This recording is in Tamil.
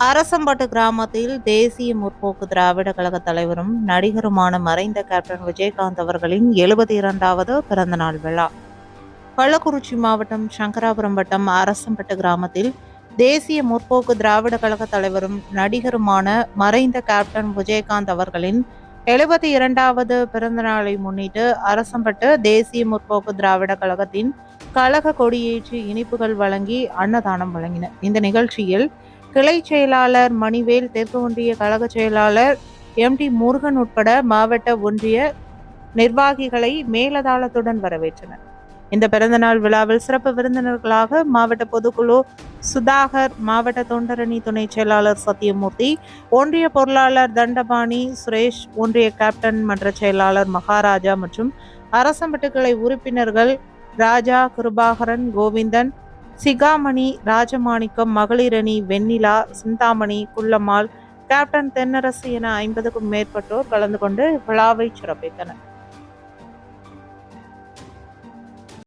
அரசம்பட்டு கிராமத்தில் தேசிய முற்போக்கு திராவிட கழக தலைவரும் நடிகருமான மறைந்த கேப்டன் விஜயகாந்த் அவர்களின் எழுபத்தி இரண்டாவது பிறந்தநாள் விழா. கள்ளக்குறிச்சி மாவட்டம் சங்கராபுரம் வட்டம் அரசம்பட்டு கிராமத்தில் தேசிய முற்போக்கு திராவிட கழக தலைவரும் நடிகருமான மறைந்த கேப்டன் விஜயகாந்த் அவர்களின் எழுபத்தி இரண்டாவது பிறந்த நாளை முன்னிட்டு அரசம்பட்டு தேசிய முற்போக்கு திராவிட கழகத்தின் கழக கொடியேற்றி இனிப்புகள் வழங்கி அன்னதானம் வழங்கினர் இந்த நிகழ்ச்சியில் கிளை செயலாளர் மணிவேல் தெற்கு ஒன்றிய கழக செயலாளர் எம். டி. முருகன் உட்பட மாவட்ட ஒன்றிய நிர்வாகிகளை மேலதாளத்துடன் வரவேற்றனர். இந்த பிறந்தநாள் விழாவில் சிறப்பு விருந்தினர்களாக மாவட்ட பொதுக்குழு சுதாகர் மாவட்ட தொண்டரணி துணை செயலாளர் சத்யமூர்த்தி ஒன்றிய பொருளாளர் தண்டபாணி சுரேஷ் ஒன்றிய கேப்டன் மன்ற செயலாளர் மகாராஜா மற்றும் அரசம்பட்டு கிளை உறுப்பினர்கள் ராஜா கிருபாகரன் கோவிந்தன் சிகாமணி ராஜமாணிக்கம் மகளிரணி வெண்ணிலா சிந்தாமணி குள்ளம்மாள் கேப்டன் தென்னரசு என ஐம்பதுக்கும் மேற்பட்டோர் கலந்து கொண்டு விழாவை சிறப்பித்தனர்.